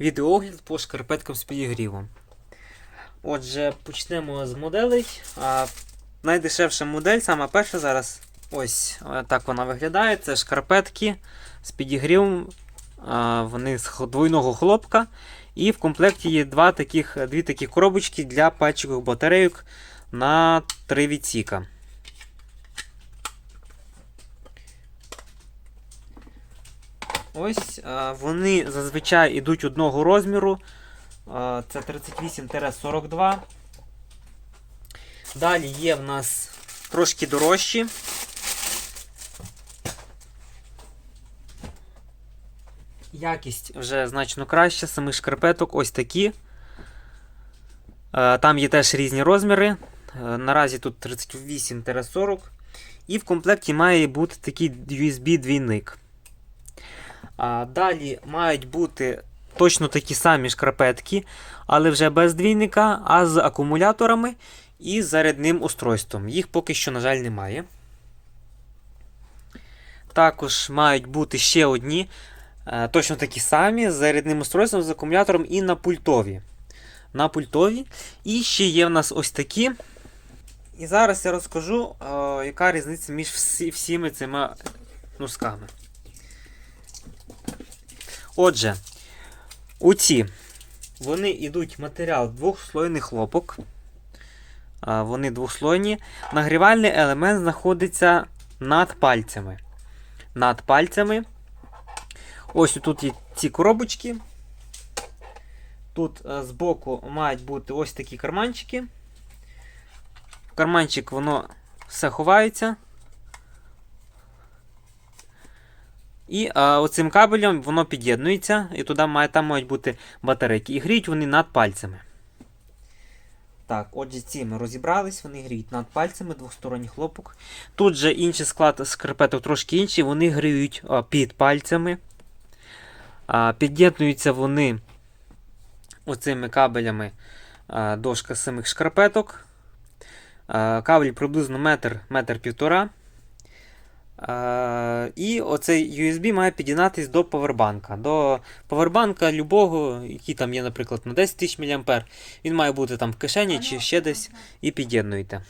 відеоогляд по шкарпеткам з підігрівом. Отже, почнемо з моделей. А, найдешевша модель, сама перша зараз. Ось е, так вона виглядає. Це шкарпетки з підігрівом. А, вони з двойного хлопка. І в комплекті є два таких, дві такі коробочки для пальчикових батарейок на три відсіка. Ось вони зазвичай йдуть одного розміру. Це 38-42. Далі є в нас трошки дорожчі. Якість вже значно краща, самих шкарпеток ось такі. Там є теж різні розміри. Наразі тут 38-40. І в комплекті має бути такий USB-двійник. А Далі мають бути точно такі самі шкарпетки, але вже без двійника, а з акумуляторами і зарядним устройством. Їх поки що, на жаль, немає. Також мають бути ще одні, е, точно такі самі, з зарядним устройством, з акумулятором і на пультові. На пультові. І ще є в нас ось такі. І зараз я розкажу, е, яка різниця між всі, всіми цими носками. Отже, оці вони йдуть матеріал двохслойний хлопок. Вони двохслойні. Нагрівальний елемент знаходиться над пальцями. Над пальцями. Ось тут є ці коробочки. Тут е, збоку мають бути ось такі карманчики. В карманчик воно все ховається. І а, оцим кабелем воно під'єднується, і туди має, там мають бути батарейки. І гріють вони над пальцями. Так, отже, ці ми розібрались, вони гріють над пальцями, двосторонній хлопок. Тут же інший склад скарпеток трошки інший, вони гріють а, під пальцями. А, під'єднуються вони оцими кабелями а, до шка- самих шкарпеток. А, кабель приблизно метр, метр півтора. Е, І оцей USB має під'єднатись до повербанка. До повербанка любого, який там є, наприклад, на 10 тисяч мА. Він має бути там в кишені чи ще десь, і під'єднуєте.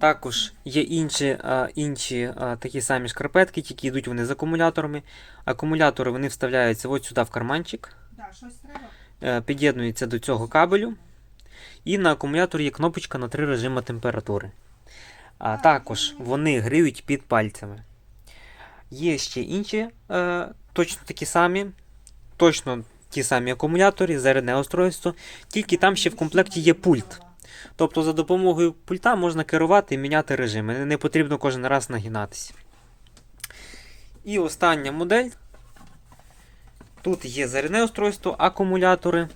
Також є інші, е, інші е, такі самі шкарпетки, тільки йдуть вони з акумуляторами. Акумулятори вони вставляються ось сюди в карманчик, під'єднуються до цього кабелю. І на акумуляторі є кнопочка на три режими температури. А також вони гріють під пальцями. Є ще інші, е, точно такі самі, точно ті самі акумулятори, зарядне устройство, тільки там ще в комплекті є пульт. Тобто за допомогою пульта можна керувати і міняти режими. Не- потрібно кожен раз нагинатися. І остання модель. Тут є зарядне устройство, акумулятори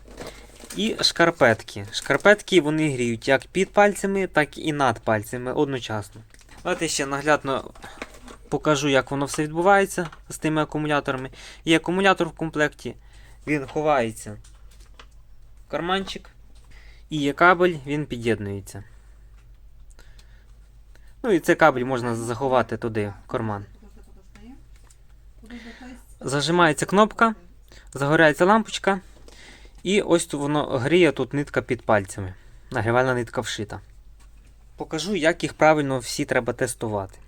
і шкарпетки. Шкарпетки вони гріють як під пальцями, так і над пальцями одночасно. Давайте ще наглядно покажу, як воно все відбувається з тими акумуляторами. Є акумулятор в комплекті, він ховається в карманчик. І є кабель, він під'єднується. Ну і цей кабель можна заховати туди, в карман. Зажимається кнопка, загоряється лампочка. І ось тут воно гріє тут нитка під пальцями. Нагрівальна нитка вшита. Покажу, як їх правильно всі треба тестувати.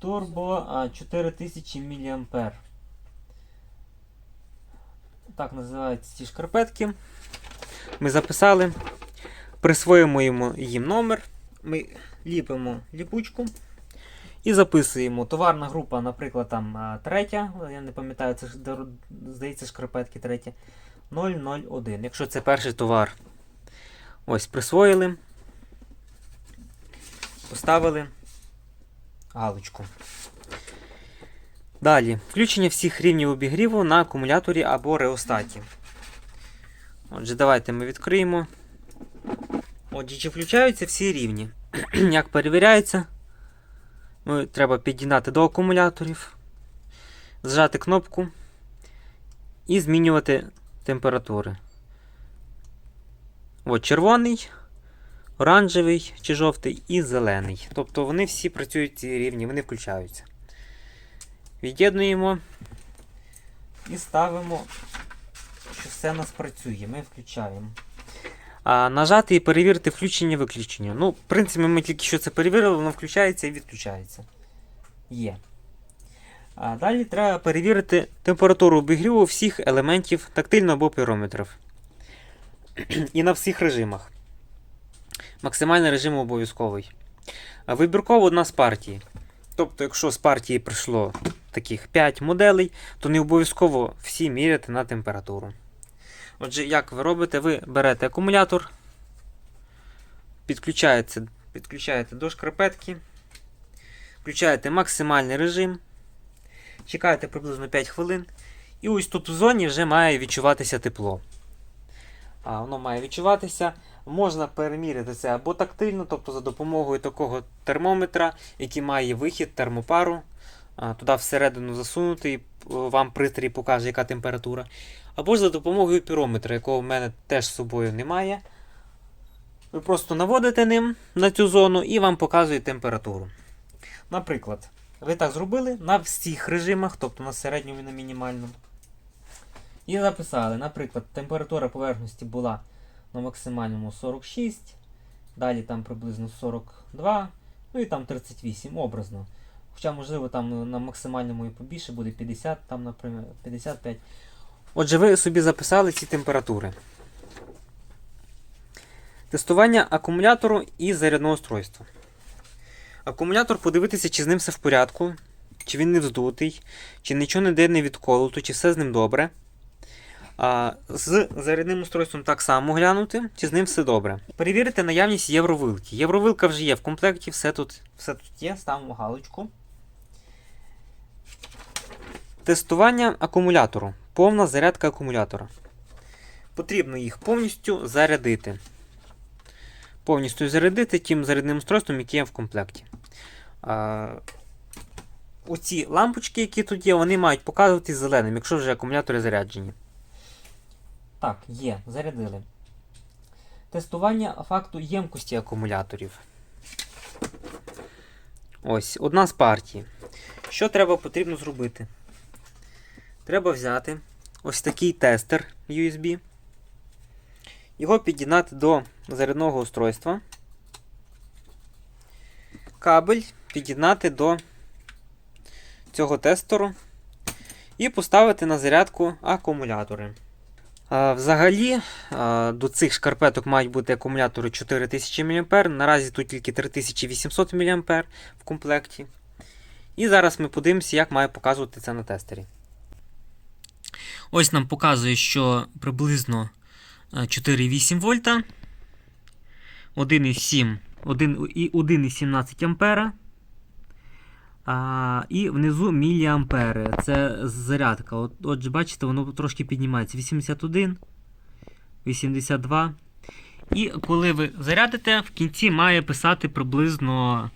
Турбо 4000 мА. Так називаються ці шкарпетки. Ми записали, присвоїмо йому їм номер. Ми ліпимо ліпучку і записуємо. Товарна група, наприклад, там третя. Я не пам'ятаю, це здається, шкарпетки третя. 001. Якщо це перший товар. Ось, присвоїли. Поставили галочку. Далі. Включення всіх рівнів обігріву на акумуляторі або реостаті. Отже, давайте ми відкриємо. Отже, чи включаються всі рівні? Як перевіряється? Ну, треба під'єднати до акумуляторів, зжати кнопку і змінювати температури. От червоний, оранжевий чи жовтий і зелений. Тобто вони всі працюють ці рівні, вони включаються. Від'єднуємо і ставимо, що все у нас працює. Ми включаємо. А, нажати і перевірити включення виключення. Ну, в принципі, ми тільки що це перевірили, воно включається і відключається. Є. А далі треба перевірити температуру обігріву всіх елементів тактильного або пірометрів. І на всіх режимах. Максимальний режим обов'язковий. Вибірково одна з партії. Тобто, якщо з партії прийшло таких 5 моделей, то не обов'язково всі міряти на температуру. Отже, як ви робите? Ви берете акумулятор, підключаєте, підключаєте до шкарпетки, включаєте максимальний режим, чекаєте приблизно 5 хвилин, і ось тут в зоні вже має відчуватися тепло. А, воно має відчуватися. Можна переміряти це або тактильно, тобто за допомогою такого термометра, який має вихід термопару. Туди всередину засунути, і е, вам пристрій покаже, яка температура. Або ж за допомогою пірометра, якого в мене теж з собою немає. Ви просто наводите ним на цю зону і вам показує температуру. Наприклад, ви так зробили на всіх режимах, тобто на середньому і на мінімальному. І записали, наприклад, температура поверхності була на максимальному 46, далі там приблизно 42, ну і там 38 образно. Хоча, можливо, там на максимальному і побільше буде 50, там, наприклад, 55. Отже, ви собі записали ці температури. Тестування акумулятору і зарядного устройства. Акумулятор подивитися, чи з ним все в порядку, чи він не вздутий, чи нічого ніде не відколото, чи все з ним добре. А, з зарядним устройством так само глянути, чи з ним все добре. Перевірити наявність євровилки. Євровилка вже є в комплекті, все тут, все тут є, ставимо галочку. Тестування акумулятору. Повна зарядка акумулятора. Потрібно їх повністю зарядити. Повністю зарядити тим зарядним устройством, яке є в комплекті. А, оці лампочки, які тут є, вони мають показувати зеленим, якщо вже акумулятори заряджені. Так, є, зарядили. Тестування факту ємкості акумуляторів. Ось, одна з партій. Що треба потрібно зробити? Треба взяти ось такий тестер USB. Його під'єднати до зарядного устройства. Кабель під'єднати до цього тестеру і поставити на зарядку акумулятори. Взагалі, до цих шкарпеток мають бути акумулятори 4000 мА. Наразі тут тільки 3800 мА в комплекті. І зараз ми подивимося, як має показувати це на тестері. Ось нам показує, що приблизно е, 4,8 вольта, 1,7 один- і 1,17 ампера. А, і внизу міліампери. Це зарядка. От, отже, бачите, воно трошки піднімається. 81, 82. І коли ви зарядите, в кінці має писати приблизно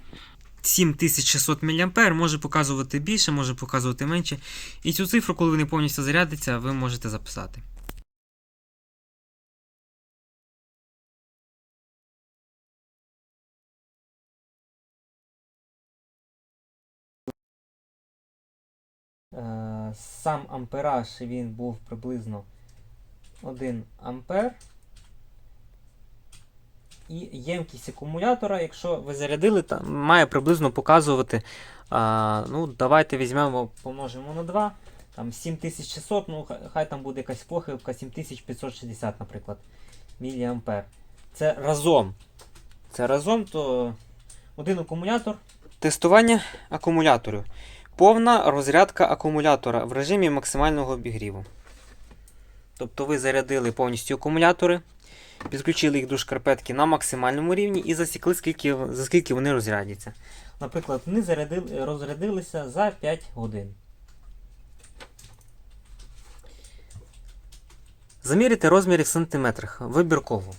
7600 мА. Може показувати більше, може показувати менше. І цю цифру, коли вони повністю зарядиться, ви можете записати. Е, Сам ампераж він був приблизно 1 ампер. І ємкість акумулятора, якщо ви зарядили, там має приблизно показувати. А, ну, Давайте візьмемо, помножимо на 2. Там 7600, ну хай, там буде якась похибка, 7560, наприклад, міліампер. Це разом. Це разом, то один акумулятор. Тестування акумуляторів. Повна розрядка акумулятора в режимі максимального обігріву. Тобто ви зарядили повністю акумулятори, підключили їх до шкарпетки на максимальному рівні і засікли, скільки, за скільки вони розрядяться. Наприклад, вони зарядили, розрядилися за 5 годин. Заміряйте розміри в сантиметрах вибірково.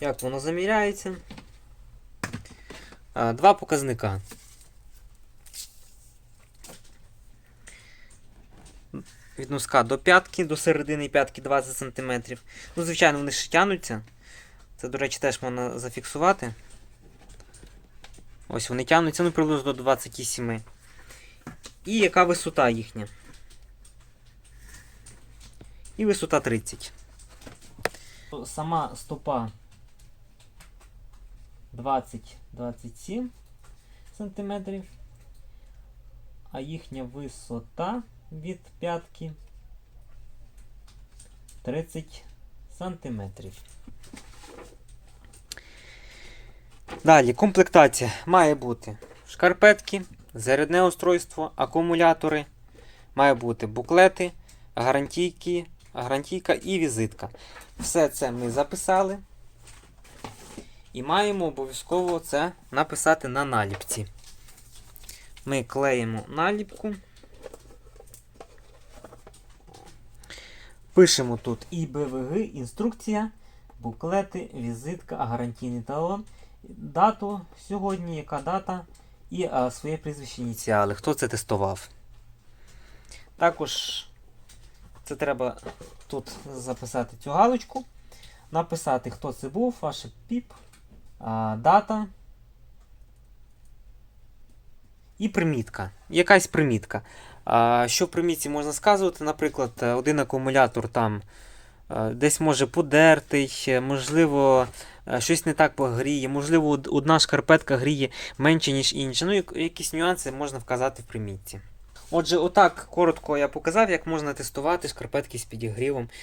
Як воно заміряється? Два показника. Від носка до п'ятки, до середини п'ятки 20 см. Ну, звичайно, вони ще тянуться. Це, до речі, теж можна зафіксувати. Ось вони тягнуться ну, приблизно до 27. І яка висота їхня? І висота 30. Сама стопа 20-27 см. А їхня висота від п'ятки 30 сантиметрів. Далі, комплектація має бути шкарпетки, зарядне устройство, акумулятори, має бути буклети, гарантійки, гарантійка і візитка. Все це ми записали. І маємо обов'язково це написати на наліпці. Ми клеїмо наліпку. Пишемо тут ІБВГ, інструкція, буклети, візитка, гарантійний талон, дату сьогодні, яка дата, і а, своє прізвище ініціали. Хто це тестував? Також це треба тут записати цю галочку, написати, хто це був, ваше ПІП, а, дата. І примітка. Якась примітка. Що в примітці можна сказувати? Наприклад, е, один акумулятор там е, десь може подертий, е, можливо, щось не так погріє, можливо, одна шкарпетка гріє менше, ніж інша. Ну, якісь нюанси можна вказати в примітці. Отже, отак коротко я показав, як можна тестувати шкарпетки з підігрівом